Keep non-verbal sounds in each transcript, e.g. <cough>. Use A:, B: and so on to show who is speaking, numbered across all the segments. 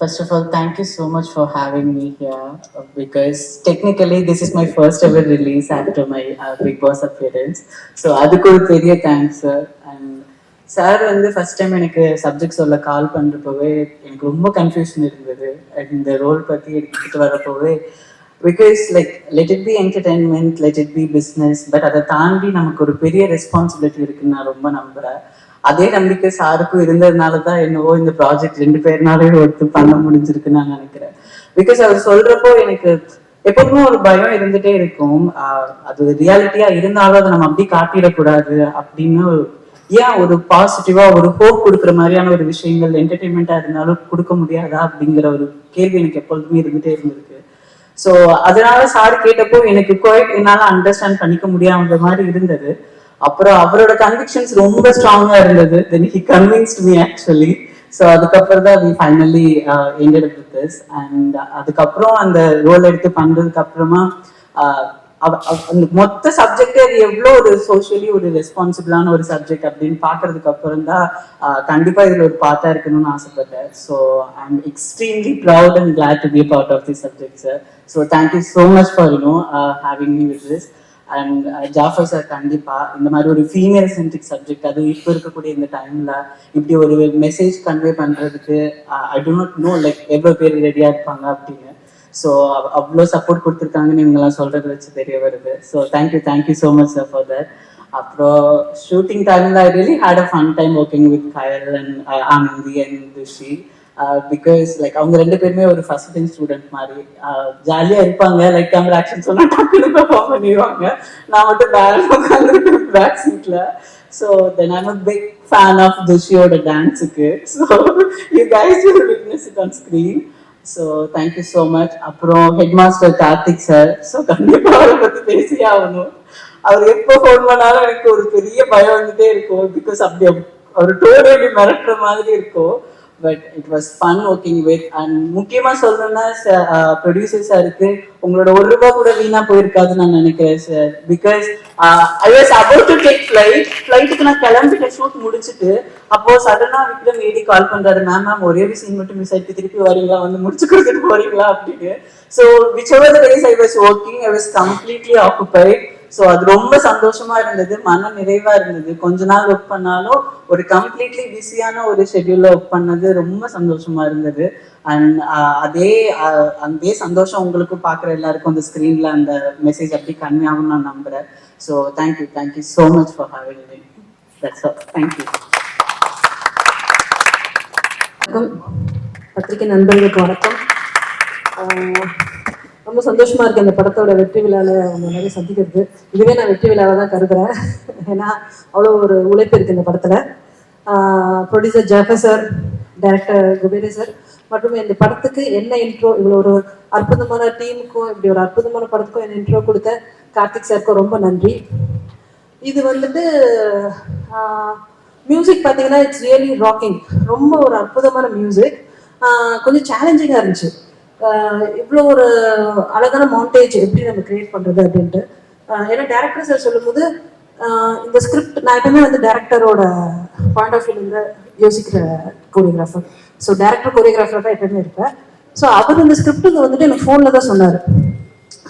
A: First of all, thank you so much for having me here uh, because technically this is my first ever release after my uh, Big Boss appearance. So அதுக்கு ஒரு பெரிய thanks sir and sir வந்து first time எனக்கு subject சொல்ல call பண்ணுறப்பவே எனக்கு ரொம்ப confusion இருந்தது. And இந்த ரோல் பற்றி எடுத்துக்கிட்டு வரப்போவே because like let it be entertainment let it be business but அதை தாண்டி நமக்கு ஒரு பெரிய ரெஸ்பான்சிபிலிட்டி இருக்குன்னு நான் ரொம்ப நம்புறேன். அதே நம்பிக்கை சாருக்கும் இருந்ததுனால தான் என்னவோ இந்த ப்ராஜெக்ட் ரெண்டு பேர்னாலே ஒருத்து பண்ண முடிஞ்சிருக்குன்னு நான் நினைக்கிறேன். பிகாஸ் அவர் சொல்றப்போ எனக்கு எப்போதுமே ஒரு பயம் இருந்துட்டே இருக்கும். ஆஹ் அது ரியாலிட்டியா இருந்தாலும் அதை நம்ம அப்படி காட்டிடக்கூடாது அப்படின்னு ஏன் ஒரு பாசிட்டிவா ஒரு ஹோப் கொடுக்குற மாதிரியான ஒரு விஷயங்கள் என்டர்டைன்மெண்டா இருந்தாலும் கொடுக்க முடியாதா அப்படிங்கிற ஒரு கேள்வி எனக்கு எப்பொழுதுமே இருந்துட்டே இருந்திருக்கு. ஸோ அதனால சார் கேட்டப்போ எனக்கு குவைட் என்னால அண்டர்ஸ்டாண்ட் பண்ணிக்க முடியாத மாதிரி இருந்தது. அப்புறம் அவரோட கன்விக்ஷன்ஸ் ரொம்ப ஸ்ட்ராங்கா இருந்தது. Then he convinced me actually so அதுக்கப்புறம் தான் we finally ended with this and அதுக்கப்புறம் அந்த ரோல் எடுத்து பண்றதுக்கு அப்புறமா uh, அந்த மொத்த சப்ஜெக்டே அது எவ்வளோ ஒரு சோஷியலி ஒரு ரெஸ்பான்சிபிளான ஒரு சப்ஜெக்ட் அப்படின்னு பார்க்கறதுக்கு அப்புறம் தான் கண்டிப்பாக கண்டிப்பா ஒரு பாட்டா இருக்கணும்னு ஆசைப்பட்டேன். So I am extremely proud and glad to be part of the subject sir so thank you so much for you know having me with this and Jafar sir கண்டிப்பா இந்த மாதிரி ஒரு ஃபீமேல் சென்ட்ரிக் சப்ஜெக்ட் அது இப்போ இருக்கக்கூடிய இந்த டைம்ல இப்படி ஒரு மெசேஜ் கன்வே பண்றதுக்கு I do not know like எவ்வளோ பேர் ரெடியா இருப்பாங்க அப்படின்னு. ஸோ அவ்வளோ சப்போர்ட் கொடுத்துருக்காங்கன்னு இவங்கெல்லாம் சொல்றது வச்சு தெரிய வருது. So thank you thank you so much sir for that அப்புறம் ஷூட்டிங் டைம்ல I really had a fun time working with Kayal and Anandhi and Thushi Uh, because like அவங்க ரெண்டு பேருமே ஒரு ஃபர்ஸ்ட் டைம் ஸ்டூடெண்ட் மாதிரி. Uh, ஜாலியாக இருப்பாங்க. Like camera action சொன்னா டக்குனு பெர்ஃபார்ம் பண்ணிடுவாங்க. நான் மட்டும் பேரன் உட்காந்துட்டு பேக் சீட்ல so then I'm a big fan of துஷியோட டான்ஸுக்கு so you guys you witness it on screen so thank you so much அப்புறம் head master Karthik sir so கண்டிப்பாக அவரை பற்றி பேசியே ஆகணும். அவர் எப்போ ஃபோன் பண்ணாலும் எனக்கு ஒரு பெரிய பயம் வந்துட்டே இருக்கும். பிகாஸ் அப்படி அவர் டோர் எப்படி மிரட்டுற மாதிரி இருக்கும். But it was fun working with and முக்கியமா சொல்லணும்னா ப்ரொடியூசர் சாருக்கு uh, உங்களோட ஒரு ரூபா கூட வீணா போயிருக்காதுன்னு நான் நினைக்கிறேன் sir because I was about to take flight ஃப்ளைட்டுக்கு நான் கிளம்பிட்டேன் ஷூட் முடிச்சுட்டு. அப்போ சடனாக விக்ரம் ஏடி கால் பண்ணுறாரு மேம் மேம் ஒரே ஒரு சீன் மட்டும் மிஸ் ஆயிட்டு திருப்பி வரீங்களா? வந்து முடிச்சு கொடுத்துட்டு போறீங்களா? அப்படின்னு so whichever the days I was working I was completely occupied so அது ரொம்ப சந்தோஷமா இருந்தது மன நிறைவா இருந்தது. கொஞ்ச நாள் ஒர்க் பண்ணாலும் ஒரு கம்ப்ளீட்லி பிஸியான ஒரு ஷெட்யூல்ல ஒர்க் பண்ணது ரொம்ப சந்தோஷமா இருந்தது. அண்ட் அதே அதே சந்தோஷம் உங்களுக்கு பார்க்குற எல்லாருக்கும் அந்த ஸ்க்ரீன்ல அந்த மெசேஜ் அப்படி கம்மியாகும் நான் நம்புறேன். So thank you thank you so much for having me that's all thank you
B: வணக்கம். பத்திரிகை நண்பர்களுக்கு வணக்கம். ரொம்ப சந்தோஷமா இருக்கு அந்த படத்தோட வெற்றி விழால உங்க நிறைய சந்திக்கிறது இதுவே நான் வெற்றி விழாவை தான் கருதுறேன். ஏன்னா அவ்வளோ ஒரு உழைப்பு இருக்கு இந்த படத்துல. Producer Jafar sir director Kuberi sir மற்றும் இந்த படத்துக்கு என்ன இன்ட்ரோ இவ்வளோ ஒரு அற்புதமான டீமுக்கும் இப்படி ஒரு அற்புதமான படத்துக்கும் என்ன இன்ட்ரோ கொடுத்த கார்த்திக் சாருக்கும் ரொம்ப நன்றி. இது வந்துட்டு மியூசிக் பார்த்தீங்கன்னா இட்ஸ் ரியலி ராக்கிங் ரொம்ப ஒரு அற்புதமான மியூசிக் கொஞ்சம் சேலஞ்சிங்காக இருந்துச்சு. இவ்வளோ ஒரு அழகான மவுண்டேஜ் எப்படி நம்ம கிரியேட் பண்ணுறது அப்படின்ட்டு. ஏன்னா டேரக்டர் சார் சொல்லும்போது இந்த ஸ்கிரிப்ட் நான் எப்பவுமே வந்து டேரக்டரோட பாயிண்ட் ஆஃப் வியூலேருந்து யோசிக்கிற கோரியோகிராஃபர் ஸோ டேரக்டர் கோரியோகிராஃபர் தான் எப்பவுமே இருப்பேன். ஸோ அவர் இந்த ஸ்கிரிப்ட்டுக்கு வந்துட்டு எனக்கு ஃபோனில் தான் சொன்னார்.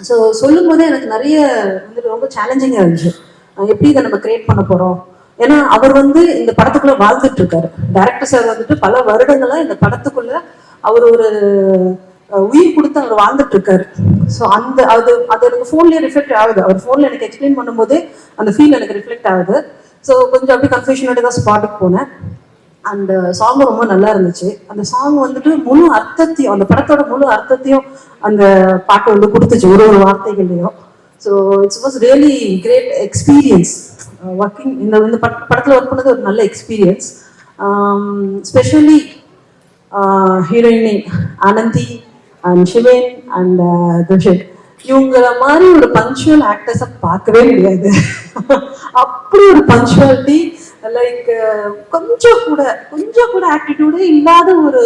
B: ஸோ சொல்லும் போதே எனக்கு நிறைய வந்துட்டு ரொம்ப சேலஞ்சிங்காக இருந்துச்சு. எப்படி இதை நம்ம கிரியேட் பண்ண போகிறோம் ஏன்னா அவர் வந்து இந்த படத்துக்குள்ள வாழ்ந்துட்டு இருக்காரு. டேரக்டர் சார் வந்துட்டு பல வருடங்களா இந்த படத்துக்குள்ள அவர் ஒரு உயிர் கொடுத்து அவர் வாழ்ந்துட்டு இருக்காரு ஸோ அந்த அது அது எனக்கு ஃபோன்லேயே ரிஃப்ளெக்ட் ஆகுது. அவர் ஃபோனில் எனக்கு எக்ஸ்பிளைன் பண்ணும்போது அந்த ஃபீல் எனக்கு ரிஃப்ளெக்ட் ஆகுது. ஸோ கொஞ்சம் அப்படியே கன்ஃபியூஷனோட தான் ஸ்பாட்டுக்கு போனேன். அந்த சாங் ரொம்ப நல்லா இருந்துச்சு. அந்த சாங் வந்துட்டு முழு அர்த்தத்தையும் அந்த படத்தோட முழு அர்த்தத்தையும் அந்த பாட்டு வந்து கொடுத்துச்சு. ஒரு ஒரு வார்த்தைகள்லையும். So it's was really great experience working இந்த இந்த பட படத்தில் ஒர்க் பண்ணது ஒரு நல்ல experience specially heroine Anandhi and Shiven and Thushith இவங்கள மாதிரி ஒரு பங்க்சுவல் ஆக்டர்ஸை பார்க்கவே முடியாது. <laughs> அப்படி ஒரு பங்க்சுவாலிட்டி லைக் கொஞ்சம் கூட கொஞ்சம் கூட ஆட்டிடியூடே இல்லாத ஒரு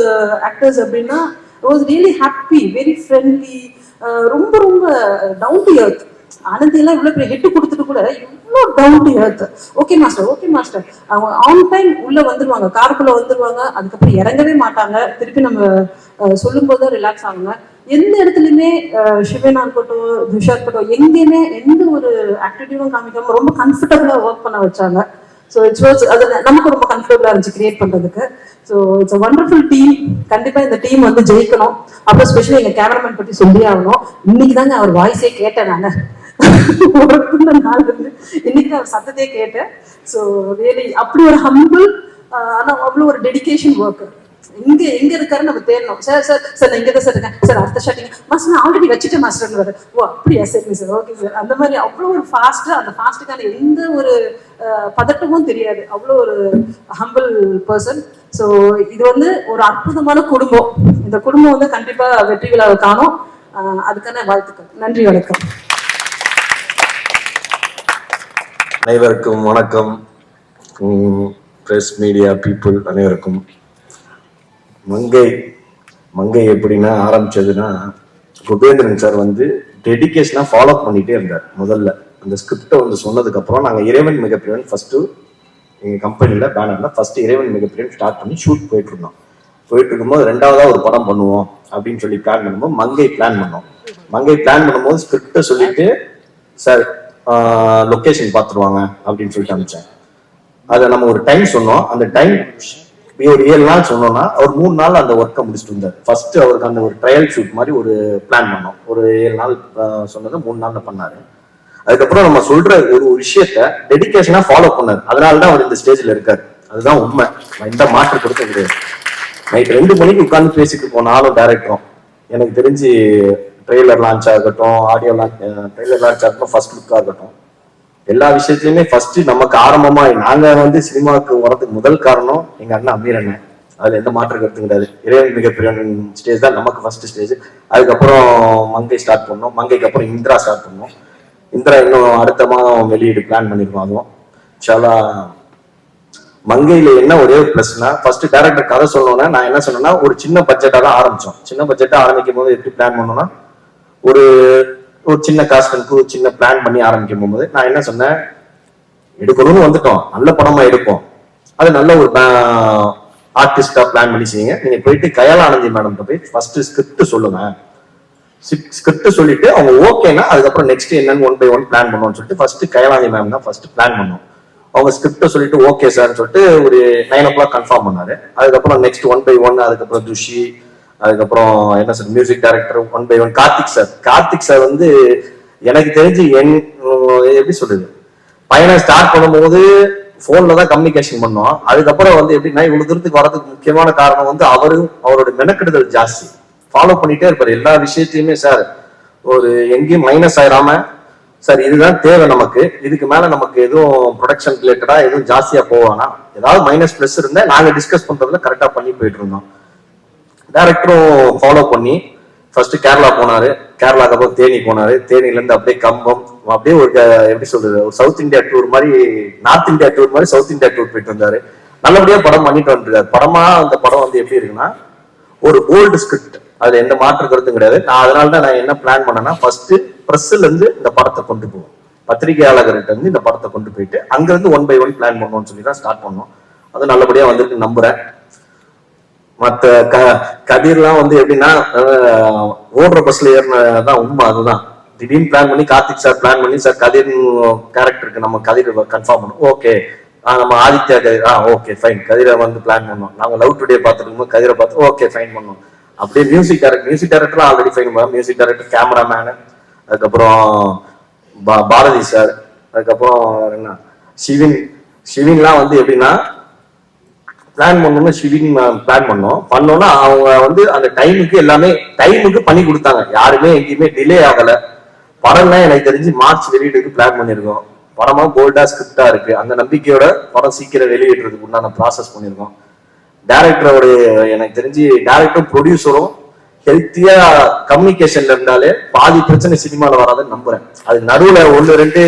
B: ஆக்டர்ஸ் அப்படின்னா was really happy very friendly ரொம்ப ரொம்ப டவுன் டு எர்த் ஆனந்தியெல்லாம் எல்லாம் பெரிய ஹெட் கொடுத்துட்டு கூட இவ்வளோ down to earth okay master okay master அவங்க ஆன் டைம் உள்ளே வந்துருவாங்க காருக்குள்ளே வந்துருவாங்க அதுக்கப்புறம் இறங்கவே மாட்டாங்க. திருப்பி நம்ம சொல்லும் போது ரிலாக்ஸ் ஆகுங்க. எந்த இடத்துலையுமே சிவனா இருக்கட்டும் துஷா இருக்கட்டும் எங்கேயுமே எந்த ஒரு ஆக்டிவிட்டியும் காமிக்காம ரொம்ப கம்ஃபர்டபுளா ஒர்க் பண்ண வச்சாங்க. ஸோ இட்ஸ் வாஸ் அது நமக்கு ரொம்ப கம்ஃபர்டபுளாக இருந்துச்சு கிரியேட் பண்ணுறதுக்கு so it's a wonderful team கண்டிப்பாக இந்த டீம் வந்து ஜெயிக்கணும். அப்புறம் ஸ்பெஷலி எங்கள் கேமராமேன் பற்றி சொல்லி ஆகணும். இன்னைக்கு தாங்க அவர் வாய்ஸே கேட்டேன் நான். ஒரு நாள் வந்து இன்னைக்கு அவர் சத்தத்தையே கேட்டேன். ஸோ வேலை அப்படி ஒரு ஹம்பிள் ஆனால் அவ்வளோ ஒரு டெடிகேஷன் ஒர்க்கு இங்க எங்க இருக்காரு நம்ம தேடணும். சார் சார் சார் நான் இங்க தான் சார் இருக்கேன். சார் அடுத்த ஷாட்டிங் மாஸ்டர் நான் ஆல்ரெடி வச்சுட்டேன் மாஸ்டர்னு வர ஓ அப்படியா? சரி சார் ஓகே சார் அந்த மாதிரி அவ்வளோ ஒரு ஃபாஸ்ட்டு அந்த ஃபாஸ்ட்டுக்கான எந்த ஒரு அஹ், பதட்டமும் தெரியாது. அவ்வளோ ஒரு ஹம்பிள் பர்சன் ஸோ இது வந்து ஒரு அற்புதமான குடும்பம். இந்த குடும்பம் வந்து கண்டிப்பா வெற்றி விழாவை காணும். அதுக்கான வாழ்த்துக்கள். நன்றி வணக்கம்.
C: அனைவருக்கும் வணக்கம். ப்ரெஸ் மீடியா பீப்புள் அனைவருக்கும். மங்கை மங்கை எப்படின்னா ஆரம்பிச்சதுன்னா குபேந்திரன் சார் வந்து டெடிகேஷனாக ஃபாலோ பண்ணிட்டே இருந்தார் முதல்ல. அந்த ஸ்கிரிப்டை வந்து சொன்னதுக்கு அப்புறம் நாங்கள் இறைவன் மிகப்பிரியன் ஃபர்ஸ்ட் எங்கள் கம்பெனியில் பேனர்ல ஃபர்ஸ்ட் இறைவன் மிகப்பிரியன் ஸ்டார்ட் பண்ணி ஷூட் போயிட்டு இருந்தோம். போயிட்டு இருக்கும்போது ரெண்டாவதா ஒரு படம் பண்ணுவோம் அப்படின்னு சொல்லி பிளான் பண்ணும்போது மங்கை பிளான் பண்ணோம். மங்கை பிளான் பண்ணும்போது ஸ்கிரிப்டை சொல்லிட்டு சார் லொக்கேஷன் பார்த்துருவாங்க அப்படின்னு சொல்லிட்டு அனுப்பிச்சேன். அதை நம்ம ஒரு டைம் சொன்னோம். அந்த டைம் ஒரு ஏழு நாள் சொன்னோம்னா அவர் மூணு நாள் அந்த ஒர்க்கை முடிச்சுட்டு இருந்தார். ஃபர்ஸ்ட் அவருக்கு அந்த ஒரு ட்ரையல் ஷூட் மாதிரி ஒரு பிளான் பண்ணோம். ஒரு ஏழு நாள் சொன்னது சொன்னதை மூணு நாள்ல பண்ணாரு. அதுக்கப்புறம் நம்ம சொல்ற ஒரு விஷயத்த டெடிக்கேஷனா ஃபாலோ பண்ணாரு. அதனால தான் அவர் இந்த ஸ்டேஜ்ல இருக்காரு. அதுதான் உண்மை. எந்த மாற்று கொடுக்க கிடையாது. நைட் ரெண்டு மணிக்கு உட்காந்து பேசிட்டு போனாலும் டேரக்டரும் எனக்கு தெரிஞ்சு ட்ரெய்லர் லான்ச் ஆகட்டும் ஆடியோ லான்ச் ட்ரெய்லர் லான்ச் ஆகட்டும் ஃபர்ஸ்ட் லுக் ஆகட்டும். எல்லா விஷயத்துலயுமே ஃபர்ஸ்ட் நமக்கு ஆரம்பமா நாங்க வந்து சினிமாவுக்கு வரதுக்கு முதல் காரணம் எங்க அண்ணன் அமீர் அண்ணன். அதுல எந்த மாற்றம் கருத்து கிடையாது. இறைவன் மிகப்பெரிய ஸ்டேஜ் தான் நமக்கு ஃபர்ஸ்ட் ஸ்டேஜ் அதுக்கப்புறம் மங்கை ஸ்டார்ட் பண்ணோம். மங்கைக்கு அப்புறம் இந்திரா ஸ்டார்ட் பண்ணோம். இந்திரா இன்னும் அடுத்த மாதம் வெளியீடு பிளான் பண்ணிருக்கோம் அதுவும். இன்ஷால்லா மங்கையில என்ன ஒரே ஒரு பிளஸ்னா ஃபர்ஸ்ட் டேரக்டர் கதை சொல்லணும்னா நான் என்ன சொன்னேன்னா ஒரு சின்ன பட்ஜெட்டா தான் ஆரம்பிச்சோம். சின்ன பட்ஜெட்டா ஆரம்பிக்கும் போது எப்படி பிளான் பண்ணோம்னா ஒரு ஒரு சின்ன காஸ்டனுக்கு ஒரு சின்ன பிளான் பண்ணி ஆரம்பிக்கும் போது நான் என்ன சொன்னேன்? எடுக்கணும்னு வந்துட்டோம். நல்ல படமா எடுப்போம். அது நல்ல ஒரு ஆர்டிஸ்டா பிளான் பண்ணி செய்யுங்க. நீங்க போயிட்டு கயலானந்தி மேடம் போய் ஃபர்ஸ்ட் ஸ்கிரிப்ட் சொல்லுங்க. ஸ்கிரிப்ட் சொல்லிட்டு அவங்க ஓகேனா அதுக்கப்புறம் நெக்ஸ்ட் என்னன்னு ஒன் பை ஒன் பிளான் பண்ணுவோம்னு சொல்லிட்டு ஃபர்ஸ்ட் கயலாந்தி மேம் தான் ஃபர்ஸ்ட் பிளான் பண்ணோம் அவங்க ஸ்கிரிப்ட சொல்லிட்டு ஓகே சார்னு சொல்லிட்டு ஒரு நைன் ஓ கிளாக் கன்ஃபார்ம் பண்ணாரு. அதுக்கப்புறம் நெக்ஸ்ட் ஒன் பை ஒன் அதுக்கப்புறம் துஷி அதுக்கப்புறம் என்ன sir music director one by one Karthik sir. Karthik sir வந்து எனக்கு தெரிஞ்சு என் எப்படி சொல்றது? பயணம் ஸ்டார்ட் பண்ணும்போது ஃபோனில் தான் கம்யூனிகேஷன் பண்ணோம் அதுக்கப்புறம் வந்து எப்படின்னா இவ்வளோ தூரத்துக்கு வரதுக்கு முக்கியமான காரணம் வந்து அவரும் அவரோட மெனக்கெடுதல் ஜாஸ்தி. ஃபாலோ பண்ணிட்டே இருப்பார். எல்லா விஷயத்தையுமே சார் ஒரு எங்கேயும் மைனஸ் ஆயிடாம சார் இதுதான் தேவை நமக்கு. இதுக்கு மேல நமக்கு எதுவும் ப்ரொடக்ஷன் ரிலேட்டடா எதுவும் ஜாஸ்தியா போவானா? ஏதாவது மைனஸ் பிளஸ் இருந்தா நாங்க டிஸ்கஸ் பண்றதுல கரெக்டா பண்ணி போயிட்டு இருந்தோம். டேரக்டரும் ஃபாலோ பண்ணி ஃபர்ஸ்ட் கேரளா போனாரு. கேரளாக்கு அப்புறம் தேனி போனாரு. தேனில இருந்து அப்படியே கம்பம் அப்படியே ஒரு எப்படி சொல்றது ஒரு சவுத் இந்தியா டூர் மாதிரி நார்த் இந்தியா டூர் மாதிரி சவுத் இந்தியா டூர் போயிட்டு வந்தாரு. நல்லபடியா படம் பண்ணிட்டு வந்துருக்காரு படமா அந்த படம் வந்து எப்படி இருக்குன்னா ஒரு ஓல்டு ஸ்கிரிப்ட் அதுல எந்த மாற்று கருத்தும் கிடையாது. நான் அதனால தான் நான் என்ன பிளான் பண்ணேன்னா ஃபர்ஸ்ட் ப்ரெஸ்ல இருந்து இந்த படத்தை கொண்டு போவோம் பத்திரிகையாளர்கிட்ட இருந்து இந்த படத்தை கொண்டு போயிட்டு அங்க இருந்து ஒன் பை ஒன் பிளான் பண்ணுவோம்னு சொல்லி தான் ஸ்டார்ட் பண்ணோம். அது நல்லபடியா வந்திருக்கு நம்புறேன். மத்த க கதிர்லாம் வந்து எப்படின்னா ஓடுற பஸ்ல ஏறினதான் உண்மை அதுதான். திடீர்னு பிளான் பண்ணி கார்த்திக் சார் பிளான் பண்ணி சார் கதிர் கேரக்டருக்கு நம்ம கதிர் கன்ஃபார்ம் பண்ணும். ஓகே நம்ம ஆதித்யா கதிர் ஆ ஓகே ஃபைன் கதிரை வந்து பிளான் பண்ணோம். நாங்க லவ் டுடே பார்த்துட்டு கதிரை பார்த்து ஓகே ஃபைன் பண்ணோம். அப்படியே music director music director already fine பண்ணோம் மியூசிக் டேரக்டர் கேமராமேனு அதுக்கப்புறம் பா- பாரதி சார் அதுக்கப்புறம் என்ன? சிவின் சிவின்லாம் வந்து எப்படின்னா பிளான் பண்ணணும் ஷிவிங் பிளான் பண்ணோம். பண்ணோம்னா அவங்க வந்து அந்த டைமுக்கு எல்லாமே டைமுக்கு பண்ணி கொடுத்தாங்க. யாருமே எங்கேயுமே டிலே ஆகல. படம்லாம் எனக்கு தெரிஞ்சு மார்ச் வெளியீடுக்கு பிளான் பண்ணியிருக்கோம். படமா போல்டா ஸ்கிரிப்டா இருக்கு. அந்த நம்பிக்கையோட படம் சீக்கிரம் வெளியிடுறதுக்கு உண்டான ப்ராசஸ் பண்ணியிருக்கோம். டேரக்டரோட எனக்கு தெரிஞ்சு டேரக்டரும் ப்ரொடியூசரும் ஹெல்த்தியா கம்யூனிகேஷன்ல இருந்தாலே பாதி பிரச்சனை சினிமால வராதுன்னு நம்புறேன். அது நடுவுல ஒன்று ரெண்டு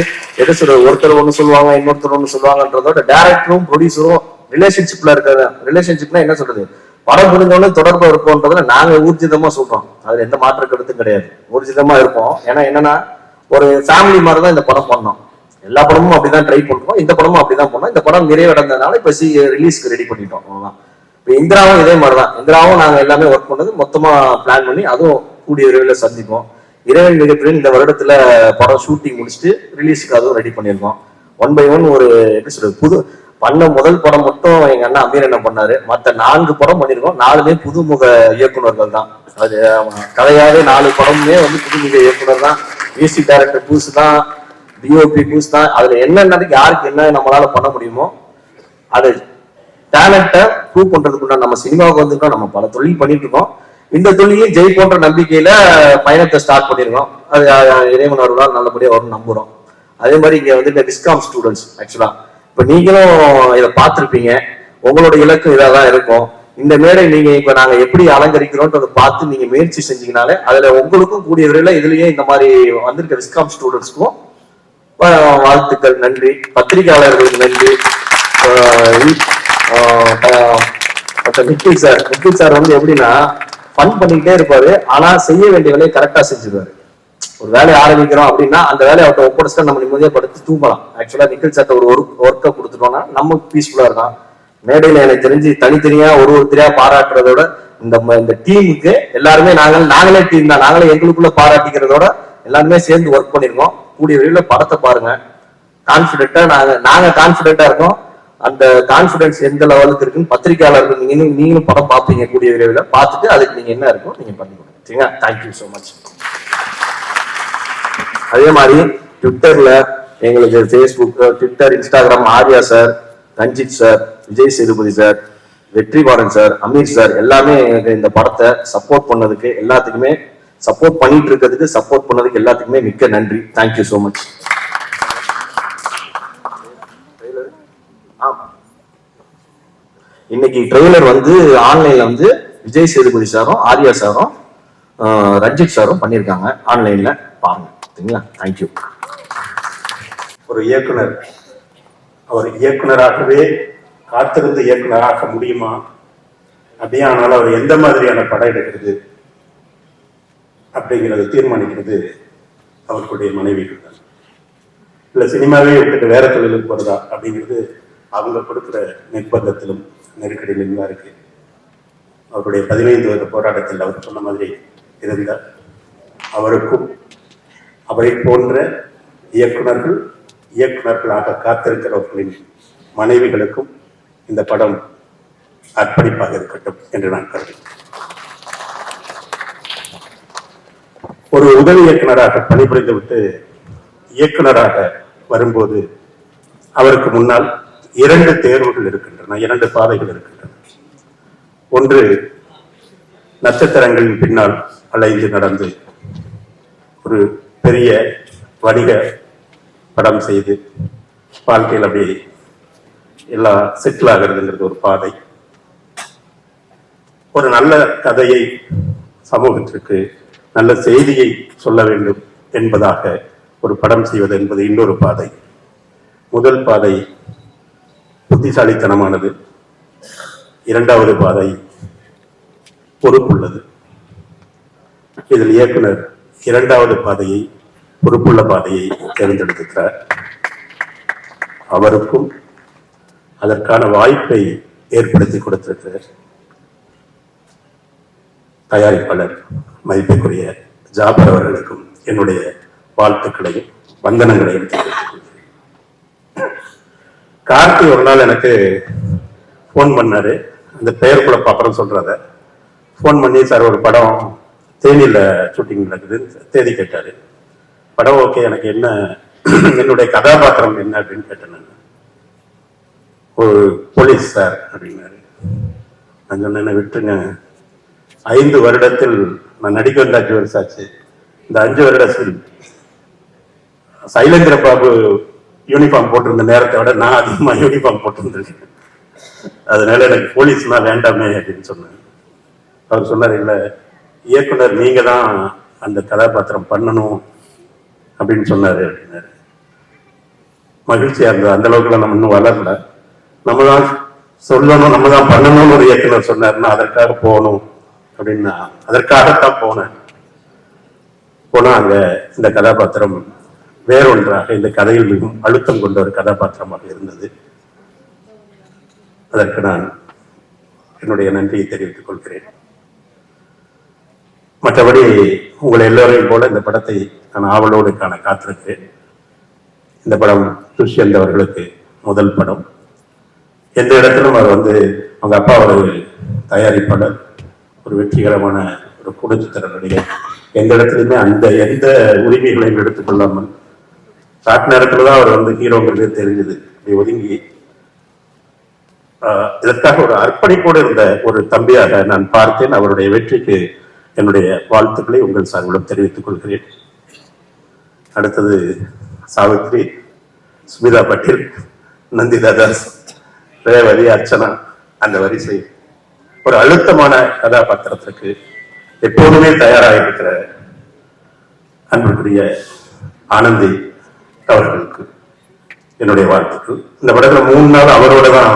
C: எது சொல்ற ஒருத்தர் ஒன்று சொல்லுவாங்க இன்னொருத்தர் ஒன்று சொல்லுவாங்கன்றதோட டேரக்டரும் ப்ரொடியூசரும் ரிலேஷன்ஷிப்ல இருக்கிற ரிலேஷன்ஷிப்னா என்ன சொல்றது? படம் முடிஞ்சோடனே தொடர்பு இருப்போன்றதுல நாங்க ஊர்ஜிதமா சொல்றோம். அதுல எந்த மாற்று கருத்தும் கிடையாது. ஊர்ஜிதமா இருப்போம். ஏன்னா என்னன்னா ஒரு ஃபேமிலி மாதிரி தான் இந்த படம் பண்ணோம். எல்லா படமும் அப்படிதான் ட்ரை பண்றோம். இந்த படமும் அப்படிதான் பண்ணோம். இந்த படம் நிறைவடைந்ததுனால இப்ப சி ரிலீஸ்க்கு ரெடி பண்ணிட்டோம். அவ்வளவுதான். இப்ப இந்திராவும் இதே மாதிரிதான். இந்திராவும் நாங்க எல்லாமே ஒர்க் பண்ணது மொத்தமா பிளான் பண்ணி அதுவும் கூடிய விரைவில் சந்திப்போம். இறைவன் மிகப்பெரிய இந்த வருடத்துல படம் ஷூட்டிங் முடிச்சுட்டு ரிலீஸ்க்கு அதுவும் ரெடி பண்ணியிருக்கோம். ஒன் பை ஒன் ஒரு எப்படி சொல்றது புது பண்ண முதல் படம் மட்டும் எங்க அண்ணா அமீர் என்ன பண்ணாரு? மத்த நான்கு படம் பண்ணிருக்கோம். நாலுமே புதுமுக இயக்குனர்கள் தான். அது கதையாவே நாலு படமுமே வந்து புதுமுக இயக்குனர் தான். மியூசிக் டைரக்டர் பூஸ் தான் டிஓபி பூஸ் தான். அதுல என்னென்னதுக்கு யாருக்கு என்ன நம்மளால பண்ண முடியுமோ அது டேலண்ட்டை ப்ரூவ் பண்றதுக்கு நம்ம சினிமாவுக்கு வந்துருக்கோம். நம்ம பல தொழில் பண்ணிட்டு இருக்கோம் இந்த தொழிலையும் ஜெய் போன்ற நம்பிக்கையில பயணத்தை ஸ்டார்ட் பண்ணிருக்கோம். அது இறைவன் அருளால் நல்லபடியாக வரும் நம்புறோம். அதே மாதிரி இங்க வந்து இந்த டிஸ்காம் ஸ்டூடெண்ட்ஸ் ஆக்சுவலா இப்ப நீங்களும் இதை பார்த்துருப்பீங்க. உங்களோட இலக்கு இதாக தான் இருக்கும். இந்த மேடை நீங்க இப்ப நாங்க எப்படி அலங்கரிக்கிறோன்றதை பார்த்து நீங்க முயற்சி செஞ்சீங்கனாலே அதுல உங்களுக்கும் கூடிய விரைவில் இதுலயே இந்த மாதிரி வந்திருக்க விஸ்காம் ஸ்டூடெண்ட்ஸ்க்கும் வாழ்த்துக்கள் நன்றி. பத்திரிகையாளர்களுக்கு நன்றி. நிக்கில் சார் நிக்கில் சார் வந்து எப்படின்னா ஃபன் பண்ணிக்கிட்டே இருப்பாரு. ஆனா செய்ய வேண்டிய வேலையை கரெக்டா செஞ்சிருவாரு. ஒரு வேலையை ஆரம்பிக்கிறோம் அப்படின்னா அந்த வேலையை அவர்கிட்ட ஒப்படைச்சிட்டா நம்ம நிம்மதியாக படுத்து தூங்கலாம். ஆக்சுவலாக நிக்கில் சார்ட்ட ஒரு ஒர்க்கை கொடுத்துட்டோம்னா நமக்கு பீஸ்ஃபுல்லாக இருக்கலாம். மேடையில் எனக்கு தெரிஞ்சு தனித்தனியாக ஒரு ஒருத்தரையா பாராட்டுறதோட இந்த ம- இந்த டீமுக்கு எல்லாருமே நாங்கள் நாங்களே டீம் தான். நாங்களே எங்களுக்குள்ள பாராட்டிக்கிறதோட எல்லாருமே சேர்ந்து ஒர்க் பண்ணியிருக்கோம் கூடிய விரைவில் படத்தை பாருங்க. கான்ஃபிடென்ட்டாக நாங்கள் நாங்கள் கான்ஃபிடென்ட்டாக இருக்கோம். அந்த கான்ஃபிடன்ஸ் எந்த லெவலுக்கு இருக்குன்னு பத்திரிகையாளர்கள் நீங்களும் நீங்களும் படம் பார்ப்பீங்க கூடிய விரைவில். பார்த்துட்டு அதுக்கு நீங்கள் என்ன இருக்கோ நீங்கள் பண்ணி கொடுங்க சரிங்களா தேங்க்யூ ஸோ மச் அதே மாதிரி ட்விட்டர்ல எங்களுக்கு Facebook Twitter Instagram Arya sir Ranjith sir Vijay Sethupathi sir Vetrimaaran sir Ameer sir எல்லாமே எனக்கு இந்த படத்தை சப்போர்ட் பண்ணதுக்கு எல்லாத்துக்குமே சப்போர்ட் பண்ணிட்டு இருக்கிறதுக்கு சப்போர்ட் பண்ணதுக்கு எல்லாத்துக்குமே மிக்க நன்றி. தேங்க்யூ ஸோ மச் இன்னைக்கு ட்ரெய்லர் வந்து ஆன்லைன்ல வந்து விஜய் சேதுபதி சாரும் ஆர்யா சாரும் ரஞ்சித் சாரும் பண்ணியிருக்காங்க. ஆன்லைன்ல பாருங்க. சரிங்களா தேங்க்யூ
D: ஒரு இயக்குனர் அவர் இயக்குனராகவே காத்திருந்து இயக்குனராக முடியுமா? அப்படியே ஆனால் அவர் எந்த மாதிரியான படம் எடுக்கிறது அப்படிங்கிறத தீர்மானிக்கிறது அவர்களுடைய மனைவிகள் தான் இல்லை சினிமாவே விட்டுட்டு வேற தொழிலுக்கு போறதா அப்படிங்கிறது அவங்க கொடுக்குற நிர்பந்தத்திலும் நெருக்கடியிலும் தான் இருக்கு. அவருடைய பதினைந்து வருட போராட்டத்தில் அவர் சொன்ன மாதிரி இருந்தார். அவருக்கும் அவரை போன்ற இயக்குனர்கள் இயக்குநர்களாக காத்திருக்கிறவர்களின் மனைவிகளுக்கும் இந்த படம் அர்ப்பணிப்பாக இருக்கட்டும் என்று நான் கருதுகிறேன். ஒரு உதவி இயக்குநராக பணிபுரிந்துவிட்டு இயக்குநராக வரும்போது அவருக்கு முன்னால் இரண்டு தேர்வுகள் இருக்கின்றன இரண்டு பாதைகள் இருக்கின்றன. ஒன்று நட்சத்திரங்களின் பின்னால் அலைந்து நடந்து ஒரு பெரிய வணிக படம் செய்து வாழ்க்கையில் அப்படியே எல்லாம் செட்டில் ஆகிறதுங்கிறது ஒரு பாதை. ஒரு நல்ல கதையை சமூகத்திற்கு நல்ல செய்தியை சொல்ல வேண்டும் என்பதாக ஒரு படம் செய்வது என்பது இன்னொரு பாதை. முதல் பாதை புத்திசாலித்தனமானது. இரண்டாவது பாதை பொறுப்புள்ளது. இதில் இயக்குனர் இரண்டாவது பாதையை பொறுப்புள்ள பாதையை தேர்ந்தெடுத்திருக்கிறார். அவருக்கும் அதற்கான வாய்ப்பை ஏற்படுத்தி கொடுத்திருக்கிறார். தயாரிப்பாளர் மதிப்புக்குரிய ஜாபர் அவர்களுக்கும் என்னுடைய வாழ்த்துக்களையும் வந்தனங்களையும் கார்த்தி ஒரு நாள் எனக்கு ஃபோன் பண்ணாரு. அந்த பெயர் குழப்ப அப்புறம் சொல்றத ஃபோன் பண்ணி சார் ஒரு படம் தேனியில் ஷூட்டிங் நடக்குது. தேதி கேட்டாரு. படம் ஓகே எனக்கு என்ன என்னுடைய கதாபாத்திரம் என்ன அப்படின்னு கேட்டேன் நான். ஒரு போலீஸ் சார் அப்படின்னாரு. நான் சொன்னேன் விட்டுருங்க. ஐந்து வருடத்தில் நான் நடிக்க வந்த அஞ்சு வருஷம் ஆச்சு. இந்த அஞ்சு வருடத்தில் சைலேந்திர பாபு யூனிஃபார்ம் போட்டிருந்த நேரத்தை விட நான் அதிகமா யூனிஃபார்ம் போட்டிருந்திருக்கேன். அதனால எனக்கு போலீஸ்னா வேண்டாமே அப்படின்னு சொன்னேன் அவர் சொன்னார் இல்லை இயக்குனர் நீங்க தான் அந்த கதாபாத்திரம் பண்ணணும் அப்படின்னு சொன்னாரு. அப்படின்னாரு மகிழ்ச்சியா இருந்தது. அந்த அளவுக்குலாம் நம்ம இன்னும் வளரல. நம்ம தான் சொல்லணும் நம்ம தான் பண்ணணும்னு ஒரு இயக்குனர் சொன்னாருன்னா அதற்காக போகணும் அப்படின்னா அதற்காகத்தான் போனேன். போனா அங்க இந்த கதாபாத்திரம் வேறொன்றாக இந்த கதையில் மிகவும் அழுத்தம் கொண்ட ஒரு கதாபாத்திரமாக இருந்தது. அதற்கு நான் என்னுடைய நன்றியை தெரிவித்துக் கொள்கிறேன். மற்றபடி உங்களை எல்லோரையும் போல இந்த படத்தை நான் ஆவலோடு காண காத்திருக்கிறேன் இந்த படம் துஷ்யந்த் அவர்களுக்கு முதல் படம். எந்த இடத்திலும் அவர் வந்து அவங்க அப்பா ஒரு தயாரிப்பாளர் ஒரு வெற்றிகரமான ஒரு குடிச்சித்திர நடிகர் எந்த இடத்துலையுமே அந்த எந்த உரிமைகளையும் எடுத்துக்கொள்ளாமல் ஷார்ட் நேரத்தில் தான் அவர் வந்து ஹீரோங்கிறது தெரிஞ்சது. அப்படி ஒதுங்கி இதற்காக ஒரு அர்ப்பணிப்போடு இருந்த ஒரு தம்பியாக நான் பார்த்தேன். அவருடைய வெற்றிக்கு என்னுடைய வாழ்த்துக்களை உங்கள் சார்பிலும் தெரிவித்துக் கொள்கிறேன். அடுத்தது சாவித்ரி சுமிதா பட்டேல் நந்திதா தாஸ் ரேவதி அர்ச்சனா அந்த வரிசை. ஒரு அழுத்தமான கதாபாத்திரத்திற்கு எப்போதுமே தயாராக இருக்கிற அன்புக்குரிய ஆனந்தி அவர்களுக்கு என்னுடைய வாழ்த்துக்கள். இந்த படத்துல மூணு நாள் அவரோட தான்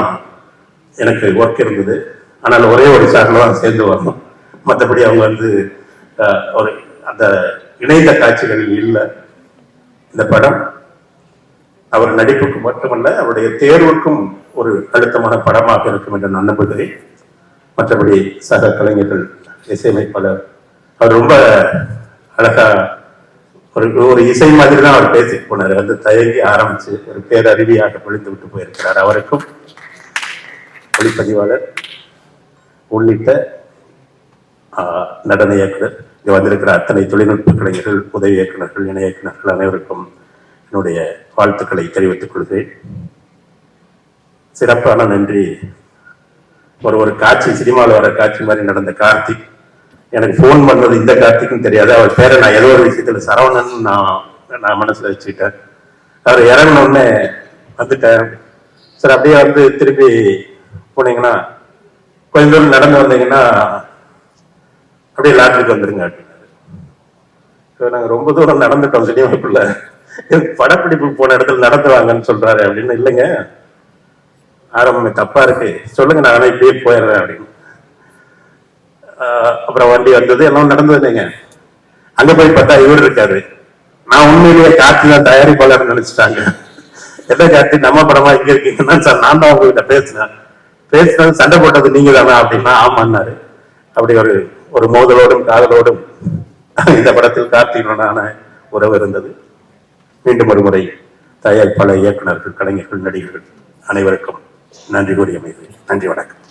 D: எனக்கு ஒர்க் இருந்தது. ஆனால் ஒரே ஒரு சார்ல தான் சேர்ந்து வரணும். மற்றபடி அவங்க வந்து ஒரு அந்த இணைந்த காட்சிகளில் இல்லை. இந்த படம் அவர் நடிப்புக்கு மட்டுமல்ல அவருடைய தேர்வுக்கும் ஒரு அழுத்தமான படமாக இருக்கும் என்று நான் நம்புகிறேன். மற்றபடி சக கலைஞர்கள் இசையமைப்பாளர் அவர் ரொம்ப அழகா ஒரு ஒரு இசை மாதிரி தான் அவர் பேசி போனார். வந்து தயங்கி ஆரம்பிச்சு ஒரு பேரறிவியாக பொழிந்து விட்டு போயிருக்கிறார் அவருக்கும். ஒளிப்பதிவாளர் உள்ளிட்ட நடன இயக்குனர் இங்கே வந்திருக்கிற அத்தனை தொழில்நுட்ப கலைஞர்கள் உதவி இயக்குநர்கள் இணை இயக்குநர்கள் அனைவருக்கும் என்னுடைய வாழ்த்துக்களை தெரிவித்துக் கொள்கிறேன். சிறப்பான நன்றி. ஒரு ஒரு காட்சி சினிமாவில் வர காட்சி மாதிரி நடந்த கார்த்திக். எனக்கு ஃபோன் பண்ணது இந்த கார்த்திக்கும் தெரியாது. அவர் பேரை நான் ஏதோ ஒரு விஷயத்தில் சரவணன் நான் நான் மனசில் வச்சுக்கிட்டேன். அவர் இறங்கினோடனே வந்துட்டேன் சார் அப்படியே வந்து திருப்பி போனீங்கன்னா கொஞ்சம் தூரம் நடந்து வந்தீங்கன்னா அப்படியே லாட்ரிக்கு வந்துருங்க. அப்படின்னாரு நாங்கள் நாங்க ரொம்ப தூரம் நடந்துட்டோம் சினிமாக்குள்ள படப்பிடிப்பு போன இடத்துல நடத்துவாங்கன்னு சொல்றாரு அப்படின்னு இல்லைங்க. ஆரம்பமே தப்பா இருக்கு. சொல்லுங்க நான் இப்படியே போயிடுறேன் அப்படின்னு. அப்புறம் வண்டி வந்தது எல்லாம் நடந்தது இல்லைங்க. அங்க போய் பார்த்தா இவர் இருக்காரு. நான் உண்மையிலேயே கார்த்தி தான் தயாரிப்பாளர் நினைச்சிட்டாங்க. எதை கார்த்தி நம்ம படமா இங்க இருக்கீங்கன்னா சார் நான் தான் உங்ககிட்ட பேசினேன். பேசினது சண்டை போட்டது நீங்க தானே அப்படின்னா ஆமான்னாரு. அப்படி ஒரு ஒரு மோதலோடும் காதலோடும் இந்த படத்தில் கார்த்திகனுடனான உறவு இருந்தது. மீண்டும் ஒரு முறை தயாரிப்பாளர் இயக்குநர்கள் கலைஞர்கள் நடிகர்கள் அனைவருக்கும் நன்றி கூறி நன்றி வணக்கம்.